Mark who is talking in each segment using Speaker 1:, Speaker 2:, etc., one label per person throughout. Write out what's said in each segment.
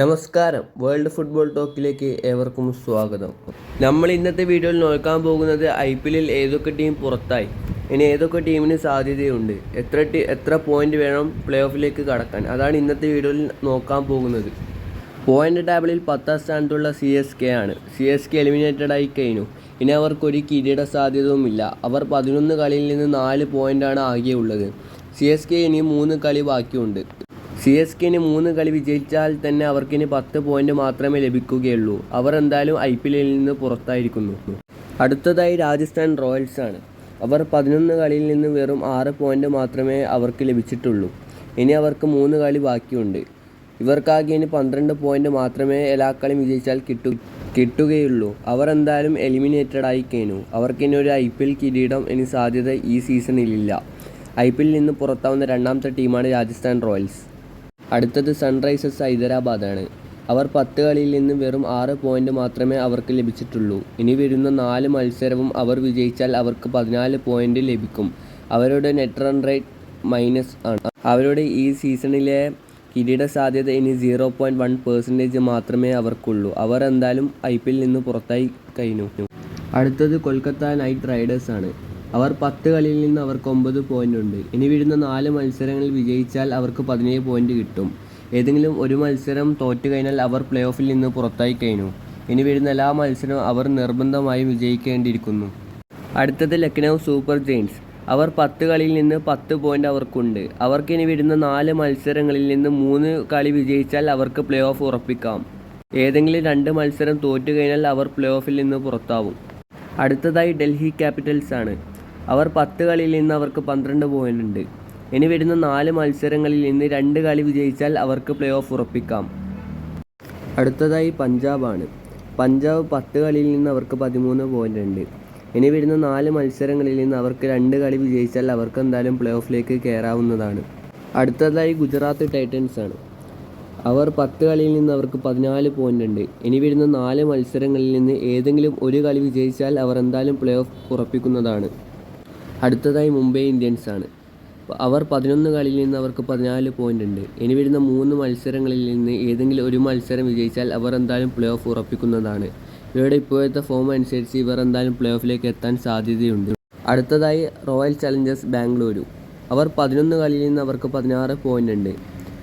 Speaker 1: നമസ്കാരം. World football ടോക്കിലേക്ക് ഏവർക്കും സ്വാഗതം. നമ്മൾ ഇന്നത്തെ വീഡിയോയിൽ നോക്കാൻ പോകുന്നത് ഐ പി എല്ലിൽ ഏതൊക്കെ ടീം പുറത്തായി? ഇനി ഏതൊക്കെ ടീമിന് സാധ്യതയുണ്ട്? എത്ര ടീ എത്ര പോയിന്റ് വേണം പ്ലേ ഓഫിലേക്ക് കടക്കാൻ? അതാണ് ഇന്നത്തെ വീഡിയോയിൽ നോക്കാൻ പോകുന്നത്. പോയിന്റ് ടേബിളിൽ പത്താം സ്ഥാനത്തുള്ള സി എസ് കെ ആണ്. സി എസ് കെ എലിമിനേറ്റഡ് ആയി കഴിഞ്ഞു. ഇനി അവർക്കൊരു കിരീട സാധ്യതയുമില്ല. അവർ പതിനൊന്ന് കളിയിൽ നിന്ന് നാല് പോയിന്റാണ് ആകെ ഉള്ളത് സി എസ് കെ ഇനി മൂന്ന് കളി ബാക്കിയുണ്ട്. സി എസ് കെന് മൂന്ന് കളി വിജയിച്ചാൽ തന്നെ അവർക്കിനി പത്ത് പോയിന്റ് മാത്രമേ ലഭിക്കുകയുള്ളൂ. അവർ എന്തായാലും ഐ പി എല്ലിൽ നിന്ന് പുറത്തായിരിക്കുന്നു. അടുത്തതായി രാജസ്ഥാൻ റോയൽസ് ആണ്. അവർ പതിനൊന്ന് കളിയിൽ നിന്ന് വെറും ആറ് പോയിന്റ് മാത്രമേ അവർക്ക് ലഭിച്ചിട്ടുള്ളൂ. ഇനി അവർക്ക് മൂന്ന് കളി ബാക്കിയുണ്ട്. ഇവർക്കാകെ ഇനി പന്ത്രണ്ട് പോയിന്റ് മാത്രമേ എല്ലാ കളിയും വിജയിച്ചാൽ കിട്ടു കിട്ടുകയുള്ളൂ. അവർ എന്തായാലും എലിമിനേറ്റഡ് ആയി കഴിഞ്ഞു അവർക്കിനി ഒരു ഐ പി എൽ കിരീടം ഇനി സാധ്യത ഈ സീസണിലില്ല ഐ പി എല്ലിൽ നിന്ന് പുറത്താവുന്ന രണ്ടാമത്തെ ടീമാണ് രാജസ്ഥാൻ റോയൽസ്. അടുത്തത് സൺറൈസേഴ്സ് ഹൈദരാബാദാണ്. അവർ പത്ത് കളിയിൽ നിന്ന് വെറും ആറ് പോയിന്റ് മാത്രമേ അവർക്ക് ലഭിച്ചിട്ടുള്ളൂ. ഇനി വരുന്ന നാല് മത്സരവും അവർ വിജയിച്ചാൽ അവർക്ക് പതിനാല് പോയിന്റ് ലഭിക്കും. അവരുടെ നെറ്റ് റൺ റേറ്റ് മൈനസ് ആണ്. അവരുടെ ഈ സീസണിലെ കിരീട സാധ്യത ഇനി സീറോ പോയിന്റ് വൺ പെർസെന്റേജ് മാത്രമേ അവർക്കുള്ളൂ. അവർ എന്തായാലും ഐ പി എല്ലിൽ നിന്ന് പുറത്തായി കഴിഞ്ഞു. അടുത്തത് കൊൽക്കത്ത നൈറ്റ് റൈഡേഴ്സാണ് അവർ പത്ത് കളിയിൽ നിന്ന് അവർക്ക് ഒമ്പത് പോയിന്റ് ഉണ്ട്. ഇനി വരുന്ന നാല് മത്സരങ്ങളിൽ വിജയിച്ചാൽ അവർക്ക് പതിനേഴ് പോയിന്റ് കിട്ടും. ഏതെങ്കിലും ഒരു മത്സരം തോറ്റു കഴിഞ്ഞാൽ അവർ പ്ലേ ഓഫിൽ നിന്ന് പുറത്തായി കഴിഞ്ഞു. ഇനി വരുന്ന എല്ലാ മത്സരവും അവർ നിർബന്ധമായും വിജയിക്കേണ്ടിയിരിക്കുന്നു. അടുത്തത് ലക്നൗ സൂപ്പർ ജെയിൻസ്. അവർ പത്ത് കളിയിൽ നിന്ന് പത്ത് പോയിന്റ് അവർക്കുണ്ട്. അവർക്കിനി വരുന്ന നാല് മത്സരങ്ങളിൽ നിന്ന് മൂന്ന് കളി വിജയിച്ചാൽ അവർക്ക് പ്ലേ ഓഫ് ഉറപ്പിക്കാം. ഏതെങ്കിലും രണ്ട് മത്സരം തോറ്റു കഴിഞ്ഞാൽ അവർ പ്ലേ ഓഫിൽ നിന്ന് പുറത്താവും. അടുത്തതായി ഡൽഹി ക്യാപിറ്റൽസ് ആണ്. അവർ പത്ത് കളിയിൽ നിന്ന് അവർക്ക് പന്ത്രണ്ട് പോയിന്റ് ഉണ്ട്. ഇനി വരുന്ന നാല് മത്സരങ്ങളിൽ നിന്ന് രണ്ട് കളി വിജയിച്ചാൽ അവർക്ക് പ്ലേ ഓഫ് ഉറപ്പിക്കാം. അടുത്തതായി പഞ്ചാബാണ്. പഞ്ചാബ് പത്ത് കളിയിൽ നിന്ന് അവർക്ക് പതിമൂന്ന് പോയിന്റ് ഉണ്ട്. ഇനി വരുന്ന നാല് മത്സരങ്ങളിൽ നിന്ന് അവർക്ക് രണ്ട് കളി വിജയിച്ചാൽ അവർക്ക് എന്തായാലും പ്ലേ ഓഫിലേക്ക് കയറാവുന്നതാണ് അടുത്തതായി ഗുജറാത്ത് ടൈറ്റൻസ് ആണ്. അവർ പത്ത് കളിയിൽ നിന്ന് അവർക്ക് പതിനാല് പോയിന്റ് ഉണ്ട്. ഇനി വരുന്ന നാല് മത്സരങ്ങളിൽ നിന്ന് ഏതെങ്കിലും ഒരു കളി വിജയിച്ചാൽ അവർ എന്തായാലും പ്ലേ ഓഫ് ഉറപ്പിക്കുന്നതാണ്. അടുത്തതായി മുംബൈ ഇന്ത്യൻസ് ആണ്. അവർ പതിനൊന്ന് കളിയിൽ നിന്ന് അവർക്ക് പതിനാല് പോയിന്റ് ഉണ്ട്. ഇനി വരുന്ന മൂന്ന് മത്സരങ്ങളിൽ നിന്ന് ഏതെങ്കിലും ഒരു മത്സരം വിജയിച്ചാൽ അവർ എന്തായാലും പ്ലേ ഓഫ് ഉറപ്പിക്കുന്നതാണ്. ഇവരുടെ ഇപ്പോഴത്തെ ഫോം അനുസരിച്ച് ഇവർ എന്തായാലും പ്ലേ ഓഫിലേക്ക് എത്താൻ സാധ്യതയുണ്ട്. അടുത്തതായി റോയൽ ചലഞ്ചേഴ്സ് ബാംഗ്ലൂരു. അവർ പതിനൊന്ന് കളിയിൽ നിന്ന് അവർക്ക് പതിനാറ് പോയിന്റ് ഉണ്ട്.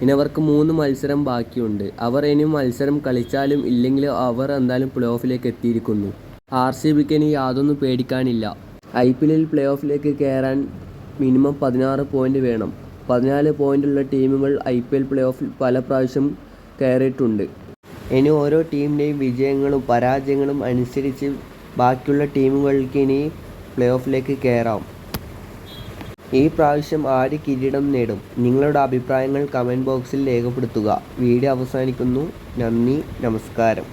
Speaker 1: ഇനി അവർക്ക് മൂന്ന് മത്സരം ബാക്കിയുണ്ട്. അവർ ഇനി മത്സരം കളിച്ചാലും ഇല്ലെങ്കിലും അവർ എന്തായാലും പ്ലേ ഓഫിലേക്ക് എത്തിയിരിക്കുന്നു. ആർ സി ബിക്ക് ഇനി യാതൊന്നും പേടിക്കാനില്ല. ഐ പി എല്ലിൽ പ്ലേ ഓഫിലേക്ക് കയറാൻ മിനിമം പതിനാറ് പോയിന്റ് വേണം. പതിനാല് പോയിന്റുള്ള ടീമുകൾ ഐ പി എൽ പ്ലേ ഓഫിൽ പല പ്രാവശ്യം കയറിയിട്ടുണ്ട്. ഇനി ഓരോ ടീമിന്റെയും വിജയങ്ങളും പരാജയങ്ങളും അനുസരിച്ച് ബാക്കിയുള്ള ടീമുകൾക്ക് ഇനി പ്ലേ ഓഫിലേക്ക് കയറാം. ഈ പ്രാവശ്യം ആര് കിരീടം നേടും. നിങ്ങളുടെ അഭിപ്രായങ്ങൾ കമന്റ് ബോക്സിൽ രേഖപ്പെടുത്തുക. വീഡിയോ അവസാനിക്കുന്നു. നന്ദി. നമസ്കാരം.